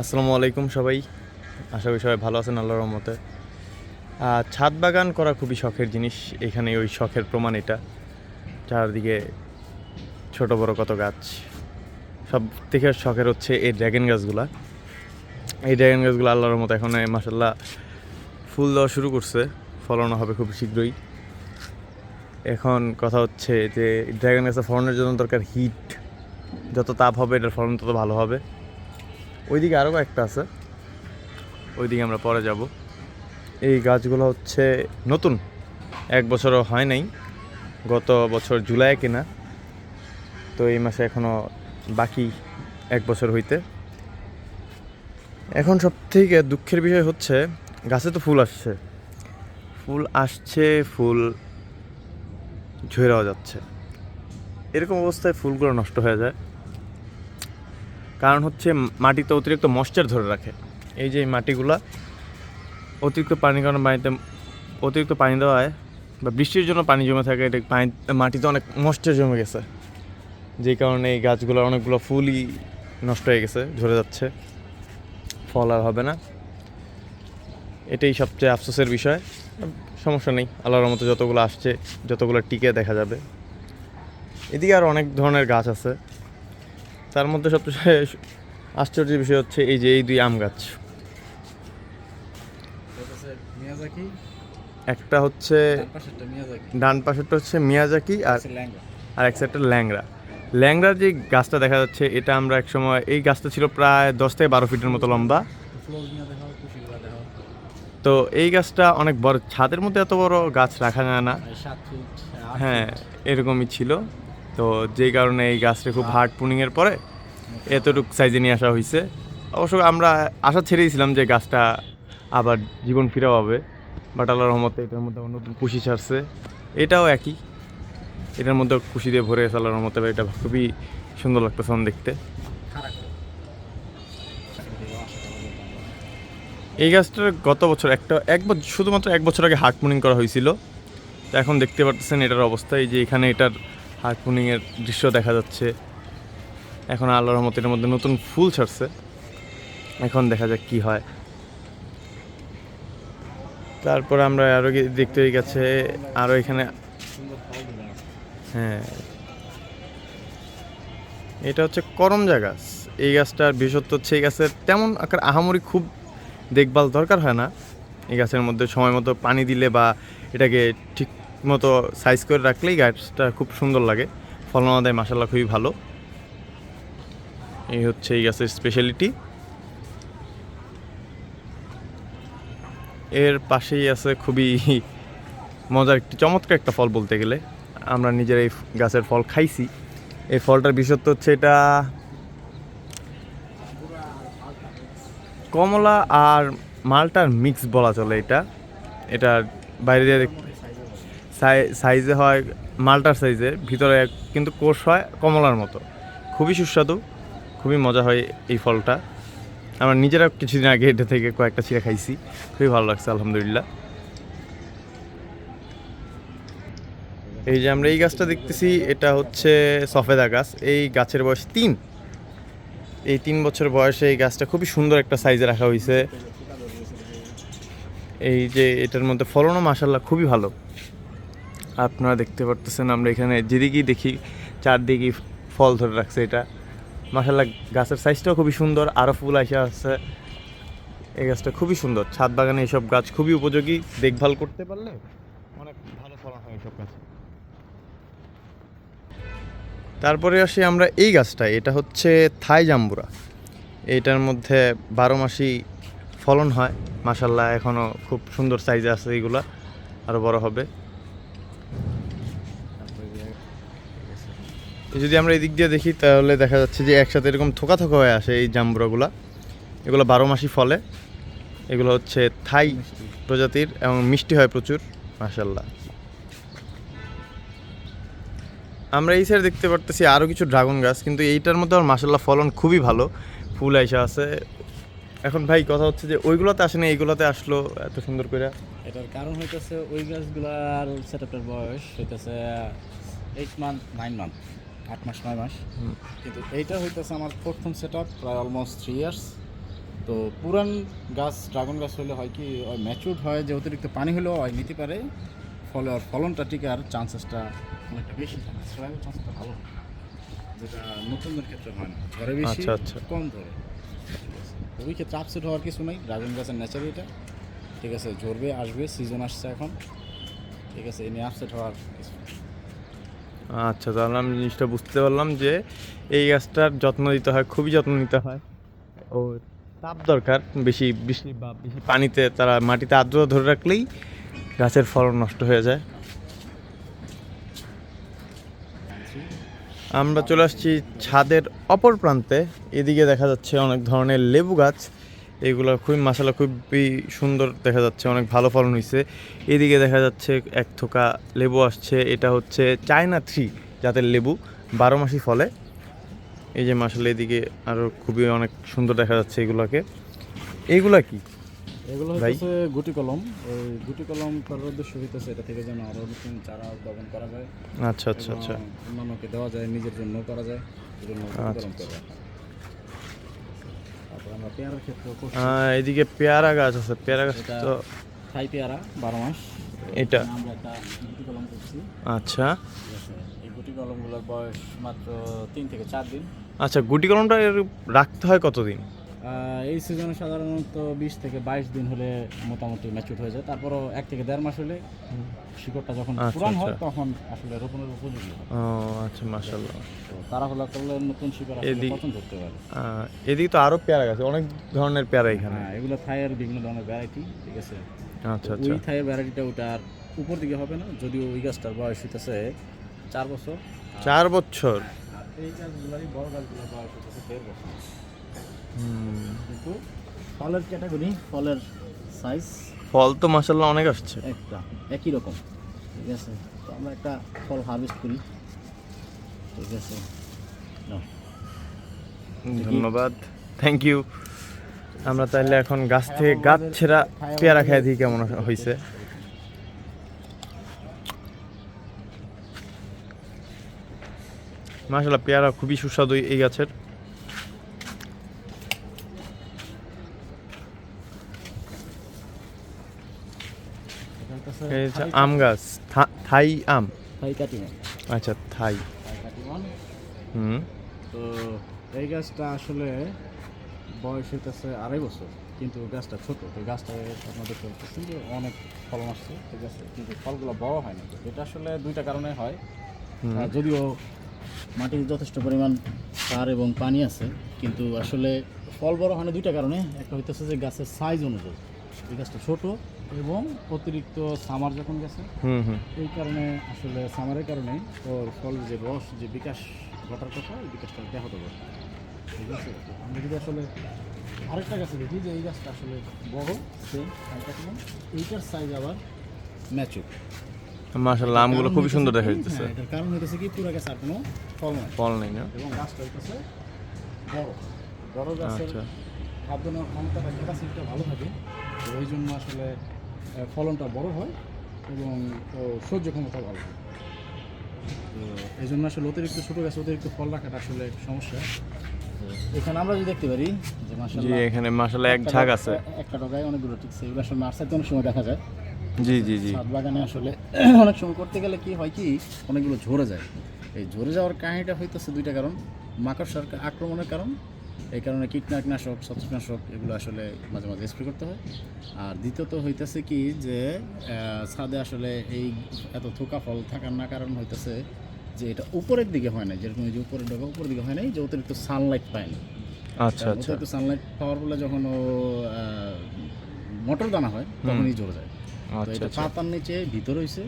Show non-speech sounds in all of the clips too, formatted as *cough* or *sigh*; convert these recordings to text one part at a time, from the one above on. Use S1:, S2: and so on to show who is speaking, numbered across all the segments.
S1: আসসালামু আলাইকুম সবাই। আশা করি সবাই ভালো আছেন আল্লাহর রহমতে। ছাদ বাগান করা খুবই শখের জিনিস, এখানে ওই শখের প্রমাণ এটা। চারদিকে ছোট বড় কত গাছ। সব থেকে শখের হচ্ছে এই ড্র্যাগন গাছগুলা। এই ড্র্যাগন গাছগুলো আল্লাহর রহমতে এখন মাসাল্লাহ ফুল দেওয়া শুরু করছে। ফলানো হবে খুব শীঘ্রই। এখন কথা হচ্ছে যে ড্র্যাগন গাছের ফলনের জন্য দরকার হিট যত তাপ হবে, এটার ফলন তত ভালো হবে। ওইদিকে আরও কয়েকটা আছে। ওইদিকে আমরা পরে যাব। এই গাছগুলো হচ্ছে নতুন। এক বছরও হয় নাই। গত বছর জুলাই কিনা। তো এই মাসে এখনও বাকি এক বছর হইতে। এখন সব থেকে দুঃখের বিষয় হচ্ছে গাছে তো ফুল আসছে। ফুল আসছে ফুল ঝরেও যাচ্ছে। এরকম অবস্থায় ফুলগুলো নষ্ট হয়ে যায়। কারণ হচ্ছে মাটিতে অতিরিক্ত ময়েশ্চার ধরে রাখে। এই যে মাটিগুলা, অতিরিক্ত পানি কারণে পানিতে, অতিরিক্ত পানি দেওয়ায় বা বৃষ্টির জন্য পানি জমে থাকে, এটা পানি মাটিতে অনেক ময়েশ্চার জমে গেছে। যেই কারণে এই গাছগুলোর অনেকগুলো ফুলই নষ্ট হয়ে গেছে, ঝরে যাচ্ছে। ফল আর হবে না। এটাই সবচেয়ে আফসোসের বিষয়। সমস্যা নেই, আল্লাহর মতো যতগুলো আসছে, যতগুলো টিকে দেখা যাবে। এদিকে আর অনেক ধরনের গাছ আছে। তার মধ্যে সবচেয়ে আশ্চর্যের বিষয় হচ্ছে এই যে এই দুই আম গাছ। একটা হচ্ছে
S2: ডান পাশেরটা
S1: হচ্ছে মিয়াজাকি আর আর এক সাইডটা ল্যাংরা ল্যাংড়ার যে গাছটা দেখা যাচ্ছে এটা আমরা এক সময় এই গাছটা ছিল প্রায় দশ থেকে বারো ফিটের মতো লম্বা। তো এই গাছটা অনেক বড় ছাদের মধ্যে এত বড় গাছ রাখা যায় না। হ্যাঁ এরকমই ছিল। তো যেই কারণে এই গাছটা খুব হার্ড পুনিংয়ের পরে এতটুকু সাইজে নিয়ে আসা হয়েছে অবশ্য আমরা আশা ছেড়েছিলাম যে গাছটা আবার জীবন ফিরে পাবে। বাট আল্লাহর রহমতে এটার মধ্যে আবার নতুন কুশি ছাড়ছে। এটাও একই। এটার মধ্যে কুশি দিয়ে ভরে গেছে আল্লাহর রহমতে এটা খুবই সুন্দর লাগতেছে দেখতে। এই গাছটার গত বছর একটা, এক বছর শুধুমাত্র এক বছর আগে হার্ট মুনিং করা হয়েছিল। তো এখন দেখতে পাচ্ছেন এটার অবস্থা, এই যে এখানে এটার হার্ট মুনিংয়ের দৃশ্য দেখা যাচ্ছে। এখন আল্লাহর রহমতের মধ্যে নতুন ফুল ছাড়ছে। এখন দেখা যাক কি হয়। তারপর আমরা আরও দেখতে গেছে আরও এখানে হ্যাঁ। এটা হচ্ছে করমজা গাছ। এই গাছটার বিশেষত্ব হচ্ছে এই গাছের তেমন আকার আহামরি খুব দেখভাল দরকার হয় না। এই গাছের মধ্যে সময় মতো পানি দিলে বা এটাকে ঠিক মতো সাইজ করে রাখলেই গাছটা খুব সুন্দর লাগে। ফলন দেয় মাসাল্লাহ খুবই ভালো। এই হচ্ছে এই গাছের স্পেশালিটি এর পাশেই আছে খুবই *laughs* মজার একটি চমৎকার একটা ফল বলতে গেলে। আমরা নিজের এই গাছের ফল খাইছি। এই ফলটার বিশেষত্ব হচ্ছে এটা কমলা আর মালটার মিক্স বলা চলে এটা। এটা বাইরে সাইজে হয় মালটার সাইজের ভিতরে কিন্তু কোষ হয় কমলার মতো। খুবই সুস্বাদু, খুবই মজা হয় এই ফলটা। আমরা নিজেরা কিছুদিন আগে এটা থেকে কয়েকটা ছিঁড়ে খাইছি, খুবই ভালো লাগছে, আলহামদুলিল্লাহ। এই যে আমরা এই গাছটা দেখতেছি, এটা হচ্ছে সফেদা গাছ। এই গাছের বয়স তিন। এই তিন বছর বয়সে এই গাছটা খুবই সুন্দর একটা সাইজে রাখা হয়েছে এই যে এটার মধ্যে ফলনও মাসাল্লাহ খুবই ভালো। আপনারা দেখতে পারতেছেন, আমরা এখানে যেদিকেই দেখি, চারদিকেই ফল ধরে রাখছে এটা। মাসাল্লাহ গাছের সাইজটাও খুবই সুন্দর আরও ফুল আসে আছে। এই গাছটা খুবই সুন্দর, ছাদ বাগানে এইসব গাছ খুবই উপযোগী, দেখভাল করতে পারলে অনেক ভালো ফলন হয় এইসব গাছ। তারপরে আসি আমরা এই গাছটা, এটা হচ্ছে থাই জাম্বুরা। এইটার মধ্যে বারো মাসই ফলন হয় মাসাল্লাহ এখনও খুব সুন্দর সাইজে আছে এইগুলা আরও বড় হবে এই যদি আমরা এই দিক দিয়ে দেখি, তাহলে দেখা যাচ্ছে যে একসাথে এরকম থোকা থোকা হয়ে আসে এই জাম্বুরাগুলা। এগুলো বারো মাসই ফলে। এগুলো হচ্ছে থাই প্রজাতির এবং মিষ্টি হয় প্রচুর মাসাল্লাহ আমরা এই সাইড দেখতে পারতেছি আরও কিছু ড্রাগন গাছ, কিন্তু এইটার মধ্যে আমার মাসাল্লাহ ফলন খুবই ভালো। ফুল আইসা আছে। এখন ভাই, কথা হচ্ছে যে ওইগুলোতে আসেনি এইগুলোতে আসলো এত সুন্দর করে।
S2: এটার কারণ হইতেছে ওই গাছগুলার সেটআপের বয়স হইতেছে এইট মান্থ নাইন মান্থ আট মাস নয় মাস। কিন্তু এইটা হইতেছে আমার প্রথম সেট আপ প্রায় অলমোস্ট থ্রি ইয়ার্স
S3: তো পুরান গাছ ড্রাগন গাছ হলে হয় কি ম্যাচুর হয় যে অতিরিক্ত পানি হলেও হয় নিতে পারে। ফলে ওর ফলনটা টিকার চান্সেসটা অনেকটা বেশি থাকে। চান্সটা ভালো যেটা নতুনদের ক্ষেত্রে হয় না। ঝড়ে বেশি
S1: আচ্ছা, আচ্ছা।
S3: কম ধরে। ওই ক্ষেত্রে আপসেট হওয়ার কিছু নাই। ড্রাগন গাছের নেচার এটা। ঠিক আছে ঝরবে আসবে সিজন আসছে এখন। ঠিক আছে এ নিয়ে আপসেট হওয়ার কিছু নেই।
S1: আচ্ছা তাহলে আমি জিনিসটা বুঝতে পারলাম যে এই গাছটার যত্ন দিতে হয়, খুবই যত্ন নিতে হয়। ও, তাপ দরকার বেশি বৃষ্টি বা বেশি পানিতে তারা মাটিতে আর্দ্রতা ধরে রাখলেই গাছের ফলন নষ্ট হয়ে যায়। আমরা চলে আসছি ছাদের অপর প্রান্তে। এদিকে দেখা যাচ্ছে অনেক ধরনের লেবু গাছ। এগুলো খুবই মশালা খুবই সুন্দর দেখা যাচ্ছে অনেক ভালো ফলন হয়েছে এদিকে দেখা যাচ্ছে এক থোকা লেবু আসছে এটা হচ্ছে চায়না থ্রি জাতের লেবু বারো মাসই ফলে। এই যে মাসালা এদিকে আরও খুবই অনেক সুন্দর দেখা যাচ্ছে এগুলোকে। এইগুলা কি?
S3: এগুলো? হচ্ছে গুটি কলম ওই গুটি কলম করার উদ্দেশ্য হইতেছে এটা থেকে যেন আরও নতুন চারা উদ্ভাবন করা যায়।
S1: আচ্ছা আচ্ছা আচ্ছা।
S3: অন্যান্যকে দেওয়া যায় নিজের জন্য করা যায় এই জন্য গুটি
S1: আচ্ছা,
S3: কলম করে
S1: আহ, এদিকে পেয়ারা গাছ আছে পেয়ারা গাছ তো
S3: থাই পেয়ারা বারো মাস।
S1: এটা?
S3: আমরা একটা গুটি কলম করছি।
S1: আচ্ছা।
S3: এই গুটি কলমগুলোর বয়স মাত্র তিন থেকে চার দিন।
S1: আচ্ছা গুটি কলমটা রাখতে হয় কতদিন?
S3: এই সিজনে সাধারণত বিশ থেকে বাইশ দিন হলে মোটামুটি ম্যাচুর হয়ে যায়। তারপরও এক থেকে দেড় মাস হলে শিকড়টা যখন
S1: আচ্ছা,
S3: পুরান হয়
S1: আচ্ছা।
S3: তখন আসলে রোপণের উপযোগী
S1: ও আচ্ছা মাশাল্লাহ
S3: তো তাড়াহুড়া করলে নতুন শিকড় আসলে পছন্দ করতে পারে।
S1: এদিকে তো আরও পেয়ারা গাছ অনেক ধরনের পেয়ারা এখানে।
S3: হ্যাঁ এগুলো থাইয়ের বিভিন্ন ধরনের ভ্যারাইটি ঠিক আছে?
S1: আচ্ছা আচ্ছা।
S3: ওই থাইয়ের ভ্যারাইটিটা ওটার উপর দিকে হবে না যদিও ওই গাছটার বয়স হইতেছে চার বছর।
S1: চার বছর?
S3: এই গাছগুলোরই বড় গাছগুলোর বয়স হইতেছে দেড় বছর। কিন্তু ফলের ক্যাটাগরি ফলের সাইজ
S1: ফল তো মাসাল্লাহ অনেক আসছে।
S3: একটা একই রকম। ঠিক আছে? তো আমরা একটা ফল হারভেস্ট করি। ঠিক আছে?
S1: ধন্যবাদ। থ্যাংক ইউ আমরা তাহলে এখন গাছ থেকে গাছ ছেঁড়া পেয়ারা খেয়ে দিই কেমন হয়েছে মাসাল্লাহ পেয়ারা খুবই সুস্বাদু এই গাছের
S3: এটা হইতেছে
S1: এই হচ্ছে
S3: থাই
S1: আম গাছ থাই আম।
S3: থাই কাটিমন
S1: আচ্ছা থাই।
S3: কাটিমন
S1: হুম।
S3: তো এই গাছটা আসলে বয়স হইতেছে আড়াই বছর কিন্তু গাছটা ছোট। তো গাছটা আপনাদের দেখতে যে অনেক ফলন আসছে ঠিক আছে কিন্তু ফলগুলো বড় হয় না এটা আসলে দুইটা কারণে হয়। যদিও মাটির যথেষ্ট পরিমাণ সার এবং পানি আছে কিন্তু আসলে ফল বড় হয় না দুইটা কারণে। একটা হইতেছে যে গাছের সাইজ অনুযায়ী। এই গাছটা ছোট এবং অতিরিক্ত সামার যখন গেছে
S1: হুম হুম।
S3: এই কারণে আসলে সামারের কারণে ওর ফল যে রস যে বিকাশ ঘটার কথা ওই বিকাশটা ব্যাহত করে ঠিক আছে? আমরা যদি আসলে আরেকটা গাছে দেখি যে এই গাছটা আসলে বড় সেম এইটার সাইজ আবার ম্যাচুর
S1: মাসাল্লাহ আমগুলো খুবই সুন্দর দেখা যাচ্ছে
S3: এটার কারণ হইতেছে কি? পুরো গাছ আর কোনো ফল নয়
S1: ফল নেই না?
S3: এবং গাছটা হইতেছে বড়। বড় গাছের
S1: আচ্ছা।
S3: খাদ্য নেওয়ার ক্ষমতাটা ক্যাপাসিটিটা ভালো থাকে। ওই জন্য আসলে ফলনটা বড় হয় এবং সহ্য ক্ষমতা ভালো হয়। তো এই জন্য আসলে অতিরিক্ত ছোটো গাছ অতিরিক্ত ফল রাখাটা আসলে সমস্যা। এখানে আমরা যদি দেখতে পারি যে মাসাল্লাহ
S1: এখানে মাসাল্লাহ এক ঝাঁক আছে।
S3: একটা ডগায় অনেকগুলো ঠিকছে এগুলো আসলে নার্সারিতে অনেক সময় দেখা যায়।
S1: জি জি জি।
S3: ছাদ বাগানে আসলে *clears throat* অনেক সময় করতে গেলে কি হয় কি অনেকগুলো ঝরে যায়। এই ঝরে যাওয়ার কাহিনীটা হইতেছে দুইটা কারণ। মাকড়সার আক্রমণের কারণ এই কারণে কীটনাশক ছত্রাকনাশক এগুলো আসলে মাঝে মাঝে স্প্রে করতে হয়। আর দ্বিতীয়ত হইতেছে কি যে ছাদে আসলে এই এত থোকা ফল থাকার না কারণ হইতেছে যে এটা উপরের দিকে হয় না যেরকম যে উপরের ডগা উপরের দিকে হয় নাই যে অতিরিক্ত সানলাইট পায় না।
S1: আচ্ছা আচ্ছা।
S3: অতিরিক্ত সানলাইট পাওয়ার ফলে যখন ও মোটর দানা হয় তখনই ঝরে যায়। তো
S1: আচ্ছা
S3: এটা
S1: আচ্ছা।
S3: পাতার নিচে ভিতর হইছে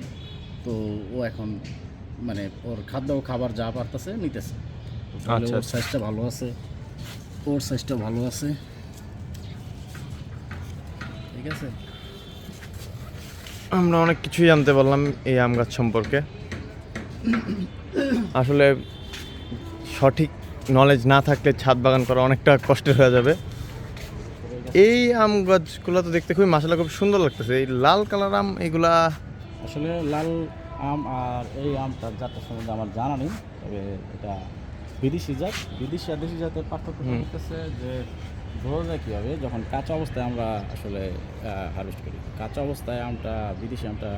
S3: তো ও এখন মানে ওর খাদ্য ও খাবার যা পারতেছে নিতেছে।
S1: আচ্ছা,
S3: ওর। সাইজটা ভালো আছে। ওর সাইজটা ভালো আছে। ঠিক আছে?
S1: আমরা অনেক কিছুই জানতে পারলাম এই আম গাছ সম্পর্কে। আসলে সঠিক নলেজ না থাকলে ছাদ বাগান করা অনেকটা কষ্টের হয়ে যাবে। এই আম গাছগুলো তো দেখতে খুবই মাসালা খুব সুন্দর লাগতেছে। এই লাল কালার আম এগুলা
S3: আসলে লাল আম আর এই আমটার জাতটা সম্বন্ধে আমার জানা নেই তবে এটা বিদেশি জাত বিদেশি আর দেশি জাতের পার্থক্য। হচ্ছে যে ঝরে যায় কীভাবে যখন কাঁচা অবস্থায় আমরা আসলে হারভেস্ট করি কাঁচা অবস্থায় আমটা বিদেশি আমটা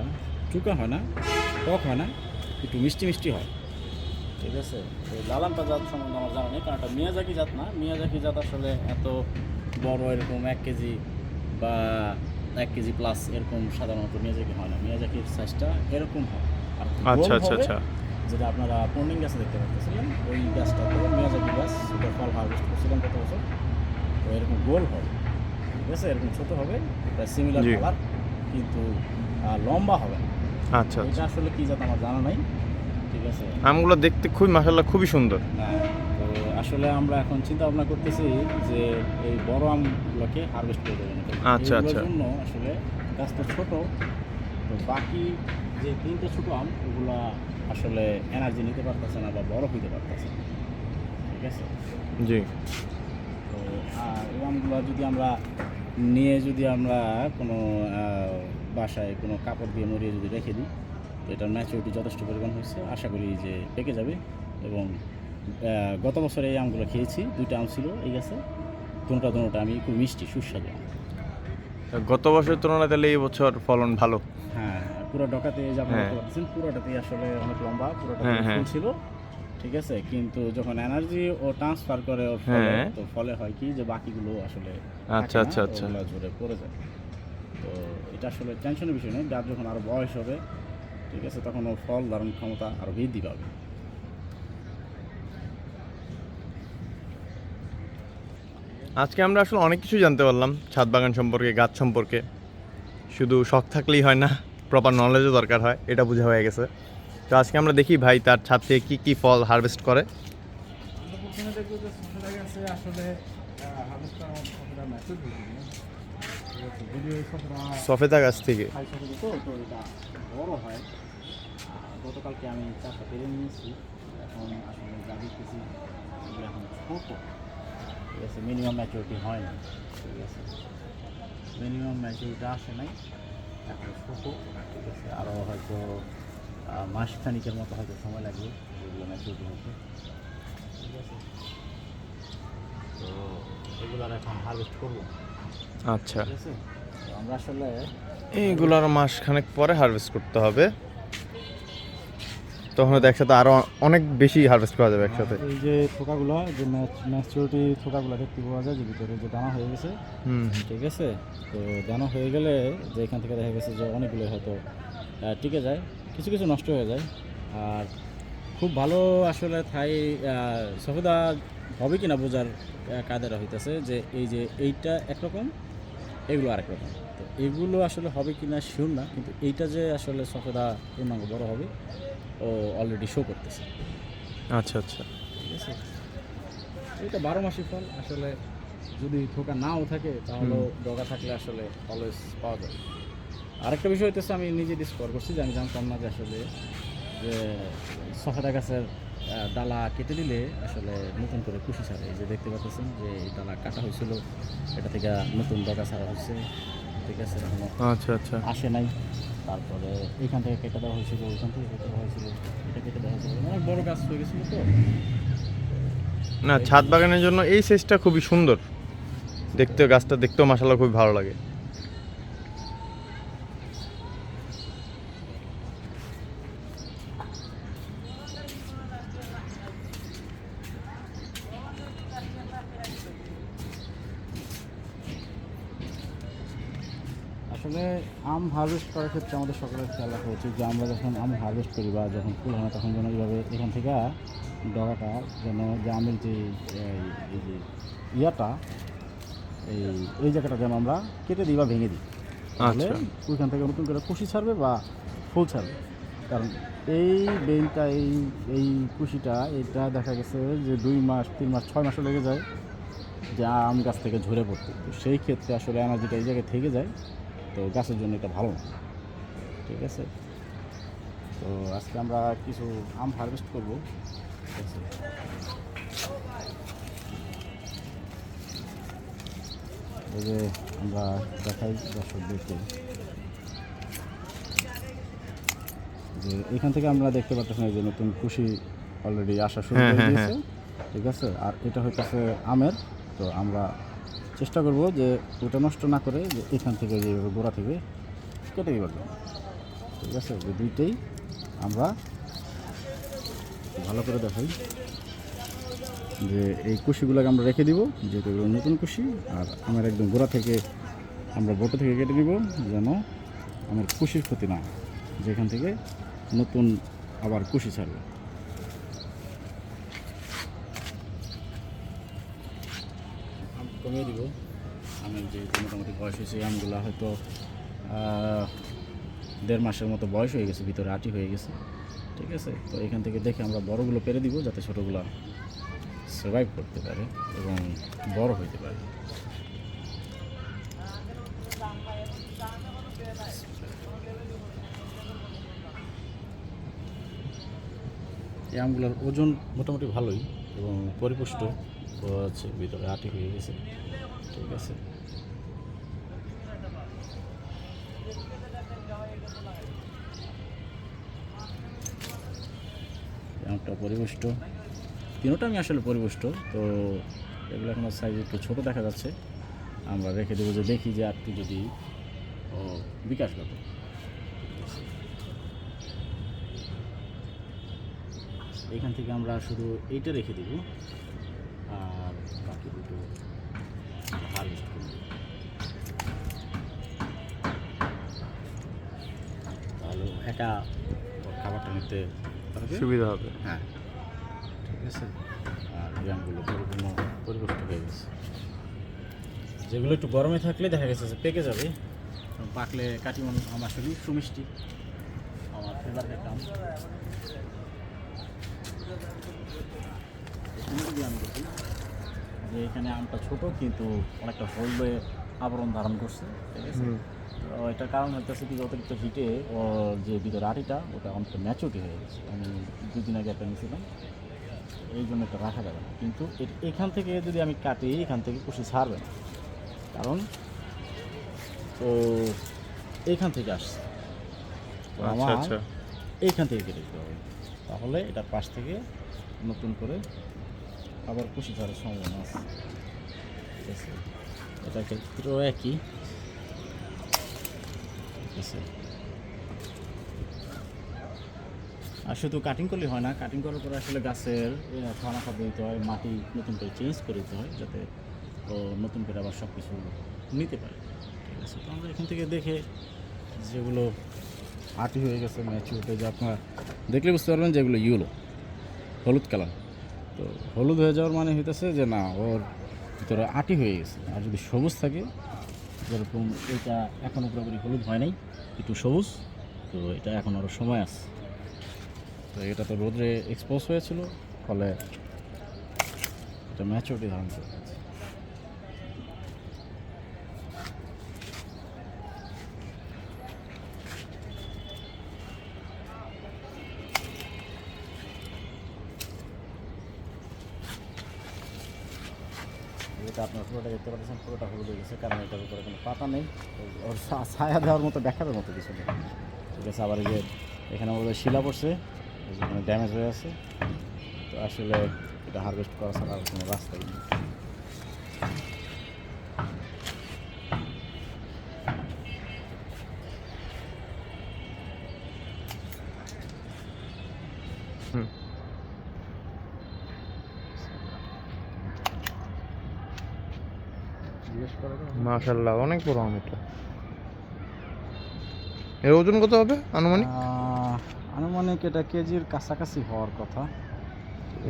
S3: চুকা হয় না টক হয় না একটু মিষ্টি মিষ্টি হয়। ঠিক আছে? তো লালাম্পা জাত সম্বন্ধে আমার জানা নেই কারণ এটা মিয়াজাকি জাত না। মিয়াজাকি জাত আসলে এত বড় এরকম এক কেজি বা এক কেজি প্লাস এরকম সাধারণত মিয়াজাকি হয় না। মিয়াজাকির সাইজটা এরকম হয়।
S1: আচ্ছা আচ্ছা আচ্ছা।
S3: যেটা আপনারা পর্নিং গাছে দেখতে পাচ্ছিলেন ওই গাছটা তো মিয়াজাকি গাছ সেটা ফল হারভেস্ট করছিলাম কত বছর? তো এরকম গোল হবে ঠিক আছে? এরকম ছোট হবে প্রায় সিমিলার। কালার কিন্তু লম্বা হবে।
S1: আচ্ছা আচ্ছা।
S3: এটা আসলে কি জাত আমার জানা নাই ঠিক আছে?
S1: আমগুলো দেখতে খুবই মাসাল্লাহ খুবই সুন্দর।
S3: হ্যাঁ তো আসলে আমরা এখন চিন্তা ভাবনা করতেছি যে এই বড় আমগুলোকে হারভেস্ট করে দেবেন।
S1: আচ্ছা, আচ্ছা।
S3: জন্য আসলে গাছটা ছোট তো বাকি যে তিনটে ছোটো আম ওগুলা আসলে এনার্জি নিতে পারতেছে না বা বড় হইতে পারতেছে না। ঠিক আছে?
S1: জি।
S3: তো আর এই আমগুলো যদি আমরা নিয়ে যদি আমরা কোনো বাসায় কোনো কাপড় দিয়ে মরিয়ে যদি রেখে দিই তো এটার ম্যাচুরিটি যথেষ্ট পরিমাণ হয়েছে। আশা করি যে পেকে যাবে এবং গত বছর এই আমগুলো খেয়েছি দুইটা আম ছিল এই গাছে দুটা দুটা আমি খুব মিষ্টি সুস্বাদু
S1: গত বছরের তুলনায় তাহলে এই বছর ফলন ভালো।
S3: হ্যাঁ পুরো ডকাতে যে আপনারা
S1: হ্যাঁ।
S3: দেখতে পাচ্ছেন পুরোটাতেই আসলে অনেক লম্বা পুরোটাতে
S1: হ্যাঁ, হ্যাঁ।
S3: ফুল ছিল ঠিক আছে কিন্তু যখন এনার্জি ও ট্রান্সফার করে ওর ফলে
S1: হ্যাঁ।
S3: তো ফলে হয় কি যে বাকিগুলো আসলে
S1: আচ্ছা, আচ্ছা, আচ্ছা।
S3: ওগুলা পড়ে যায় তো এটা আসলে টেনশনের বিষয় নয় গাছ যখন আরও বয়স হবে ঠিক আছে তখন ওর ফল ধারণ ক্ষমতা আরও বৃদ্ধি পাবে
S1: আজকে আমরা আসলে অনেক কিছু জানতে পারলাম ছাদ বাগান সম্পর্কে গাছ সম্পর্কে শুধু শখ থাকলেই হয় না প্রপার নলেজও দরকার হয় এটা বোঝা হয়ে গেছে তো আজকে আমরা দেখি ভাই তার ছাদ থেকে কী কী ফল হারভেস্ট করে সফেদা গাছ থেকে
S3: হয় মিনিমাম ম্যাচুরিটি হয় না ঠিক আছে মিনিমাম ম্যাচুরিটি আসে নাই এখন ছোট ঠিক আছে? আরও হয়তো মাস মাসখানিকের মতো হয়তো সময় লাগবে যেগুলো ম্যাচুরিটি হতে ঠিক আছে? তো এগুলোর এখন হার্ভেস্ট করব।
S1: আচ্ছা।
S3: ঠিক আছে? আমরা আসলে
S1: এইগুলোর মাস খানেক পরে হারভেস্ট করতে হবে। তখন হয়তো একসাথে আরও অনেক বেশি হারভেস্ট করা যাবে একসাথে।
S3: এই যে থোকাগুলো যে ম্যাচুরিটি থোকাগুলো দেখতে পাওয়া যায় যে ভিতরে যে দানা হয়ে গেছে।
S1: হুম
S3: ঠিক আছে? তো দানা হয়ে গেলে যে এখান থেকে দেখা গেছে যে অনেকগুলো হয়তো টিকে যায় কিছু কিছু নষ্ট হয়ে যায়। আর খুব ভালো আসলে থাই সফেদা হবে কিনা বোঝার আহ, কায়দাটা হইতেছে যে এই যে এইটা একরকম এগুলো আরেক রকম। তো এগুলো আসলে হবে কি না শিওর না কিন্তু এইটা যে আসলে সফেদা পূর্ণাঙ্গ বড় হবে ও অলরেডি শো করতেছে।
S1: আচ্ছা আচ্ছা।
S3: ঠিক আছে? এটা বারো মাসি ফল আসলে যদি থোকা নাও থাকে তাহলে ডগা থাকলে আসলে অলওয়েজ পাওয়া যায়। আরেকটা বিষয় হইতেছে আমি নিজে ডিসকভার করছি যে আমি জানতাম না যে আসলে যে সফেদা গাছের ডালা কেটে দিলে আসলে নতুন করে খুশি ছাড়ে। এই যে দেখতে পাচ্ছেন যে এই ডালা কাটা হয়েছিল এটা থেকে নতুন ডগা ছাড়া হচ্ছে ঠিক আছে
S1: আচ্ছা আচ্ছা।
S3: আসে নাই। তারপরে এখান থেকে কেটে দেওয়া হয়েছিল ওইখান থেকে কেটে দেওয়া হয়েছিল, এটা কেটে দেওয়া হয়েছিল। অনেক বড় গাছ হয়ে গেছিল তো।
S1: না, ছাদ বাগানের জন্য এই সেজটা খুবই সুন্দর। দেখতে গাছটা দেখতেও মাসাল্লাহ খুবই ভালো লাগে।
S3: আসলে আম হারভেস্ট করার ক্ষেত্রে আমাদের সকলের খেয়াল রাখা উচিত যে আমরা যখন আম হারভেস্ট করি বা যখন ফুল হয় তখন যেন এইভাবে এখান থেকে ডগাটা যেন যে আমের যে এই যে ইয়াটা এই এই জায়গাটা যেন আমরা কেটে দিই বা ভেঙে দিই। তাহলে
S1: আচ্ছা।
S3: ওইখান থেকে নতুন করে কুশি ছাড়বে বা ফুল ছাড়বে। কারণ এই বেনটা এই এই কুশিটা এটা দেখা গেছে যে দুই মাস তিন মাস ছয় মাসও লেগে যায় যে আম গাছ থেকে ঝরে পড়তে। তো সেই ক্ষেত্রে আসলে এনার্জিটা এই জায়গায় থেকে যায়। তো গাছের জন্য এটা ভালো না। ঠিক আছে? তো আজকে আমরা কিছু আম হারভেস্ট করব। ঠিক আছে? এই যে আমরা দেখাই দর্শকদেরকে। যে এখান থেকে আমরা দেখতে পাচ্ছি যে নতুন খুশি অলরেডি আসা শুরু
S1: হ্যাঁ,
S3: হয়ে
S1: হ্যাঁ,
S3: গিয়েছে ঠিক আছে? আর এটা হইতেছে আমের। তো আমরা চেষ্টা করব যে ওটা নষ্ট না করে যে এখান থেকে যে গোড়া থেকে কেটে দিবার জন্য। ঠিক আছে? যে দুইটাই আমরা ভালো করে দেখাই যে এই কুশিগুলোকে আমরা রেখে দিব যেহেতু এগুলো নতুন কুশি, আর আমার একদম গোড়া থেকে আমরা বটো থেকে কেটে নিব যেন আমার কুশির ক্ষতি না যেখান থেকে নতুন আবার কুশি ছাড়বে। কমিয়ে দিব। আমের যে মোটামুটি বয়স হয়েছে আমগুলো হয়তো দেড় মাসের মতো বয়স হয়ে গেছে, ভিতরে আটি হয়ে গেছে। ঠিক আছে? তো এখান থেকে দেখে আমরা বড়গুলো পেরে দিব, যাতে ছোটোগুলো সার্ভাইভ করতে পারে এবং বড় হইতে পারে। এই আমগুলোর ওজন মোটামুটি ভালোই এবং পরিপুষ্ট। আছে ভিতরে আটি হয়ে গেছে ঠিক আছে এই আমটা পরিপুষ্ট তিনোটা আমি আসলে পরিপুষ্ট তো এগুলো এখনও সাইজ একটু ছোটো দেখা যাচ্ছে। আমরা রেখে দেবো যে দেখি যে আটটি যদি, ও বিকাশগত এখান থেকে আমরা শুধু এইটা রেখে দেব। আর বাকি দুটো হারভেস্ট করব তাহলে একা খাবারটা নিতে
S1: সুবিধা হবে।
S3: হ্যাঁ। ঠিক আছে? আর গ্রামগুলো পরিপূর্ণ পরিপুষ্ট হয়ে গেছে। যেগুলো একটু গরমে থাকলে দেখা গেছে যে পেকে যাবে। পাকলে কাটি মানুষ আমার আসলে সুমিষ্টি। আমার একটা আম। আমি যে এখানে আমটা ছোট কিন্তু অনেকটা হলদে আবরণ ধারণ করছে ঠিক আছে। এটার কারণ হচ্ছে কি অতিরিক্ত হিটে ওর যে ভিতরে আটিটা ওটা অনেকটা ম্যাচুরিটি হয়ে গেছে। আমি দুই দিন আগে একটা নিয়েছিলাম এই জন্য এটা রাখা যাবে না। কিন্তু এখান থেকে যদি আমি কাটি এখান থেকে কুশি ছাড়বে না। কারণ তো এইখান থেকে আসছে।
S1: আচ্ছা
S3: আমার
S1: আচ্ছা।
S3: এইখান থেকে কেটে দিতে হবে। তাহলে এটা পাশ থেকে নতুন করে আবার কুশি ছাড়ার সম্ভাবনা আছে ঠিক আছে। এটা ক্ষেত্রেও একই। ঠিক আছে। আর শুধু কাটিং করলে হয় না কাটিং করার পরে আসলে গাছের খানা খাদ্য দিতে হয়, মাটি নতুন করে চেঞ্জ করে দিতে হয়, যাতে ও নতুন করে আবার সব কিছু নিতে পারে। ঠিক আছে, তো আমরা এখান থেকে দেখে যেগুলো আটি হয়ে গেছে ম্যাচিউরিটি যে আপনার, দেখলে বুঝতে পারবেন যেগুলো ইউলো হলুদ কালার তো হলুদ হয়ে যাওয়ার মানে হইতেছে যে না, ওর ভিতরে আটি হয়ে গেছে। আর যদি সবুজ থাকে, যেরকম এটা এখনও পুরোপুরি হলুদ হয় নাই, একটু সবুজ, তো এটা এখন আরও সময় আছে। তো এটা তো রোদ্রে এক্সপোজ হয়েছিল, ফলে এটা ম্যাচুরিটি ধারণ করে যেটা আপনার পুরোটা দেখতে পাচ্ছেন, পুরোটা হলুদ হয়ে গেছে, কারণ এটার উপরে কোনো পাতা নেই। ওর ছায়া দেওয়ার মতো দেখাবে মতো কিছু নেই। ঠিক আছে, আবার এই যে এখানে আমাদের শিলা পড়ছে এখানে ড্যামেজ হয়ে আছে। তো আসলে এটা হারভেস্ট করা ছাড়া আর কোনো রাস্তাই নেই
S1: হুম।
S3: জিজ্ঞেস করা যায়?
S1: মাশাল্লাহ অনেক বড় আম এটা। এর ওজন কত হবে আনুমানিক?
S3: আনুমানিক এটা কেজির কাছাকাছি হওয়ার কথা।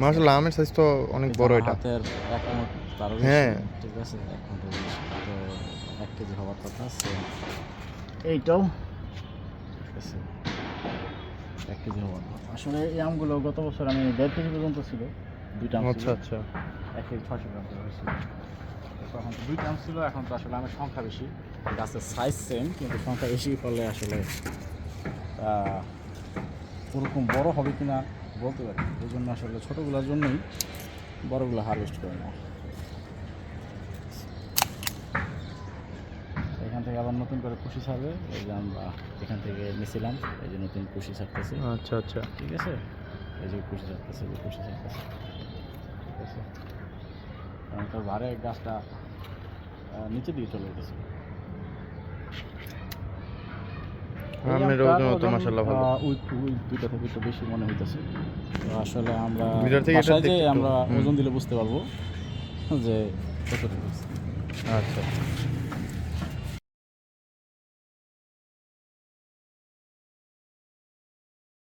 S1: মাশাল্লাহ আমের সাইজ তো অনেক বড় এটা।
S3: হাতের এক মুঠ বেশি।
S1: হ্যাঁ।
S3: ঠিক আছে? এক বেশি তো এক কেজি হওয়ার কথা। এইটাও ঠিক আছে? এক কেজি হওয়ার কথা। আসলে এই আমগুলো গত বছর আমি দেড় কেজি পর্যন্ত ছিল দুইটা আম ছিল।
S1: আচ্ছা আচ্ছা।
S3: এক কেজি ছয়শো গ্রাম হয়েছিল। তখন তো দুইটা আম ছিল এখন তো আসলে আমের সংখ্যা বেশি। গাছের সাইজ সেম কিন্তু সংখ্যা বেশি ফলে আসলে ওরকম বড় হবে কিনা বলতে পারি এই জন্য আসলে ছোটোগুলোর জন্যই বড়গুলো হারভেস্ট করে নেওয়া। এখান থেকে আবার নতুন করে কুশি ছাড়বে এই যে আমরা এখান থেকে নিয়েছিলাম এই যে নতুন কুশি ছাড়তেছে।
S1: আচ্ছা আচ্ছা।
S3: ঠিক আছে? এই যে কুশি ছাড়তেছে কুশি ছাড়তেছে। ঠিক আছে? কারণ তোর ভারে গাছটা নিচে দিয়ে চলে গেছে
S1: আমের ওজন তো মাশাআল্লাহ ভালো।
S3: ওই ওই দুইটা থেকে একটু বেশি মনে হইতেছে। আসলে আমরা
S1: ভিতর থেকে এটা দেখতে
S3: আমরা ওজন দিলে বুঝতে পারব যে আছে।
S1: আচ্ছা।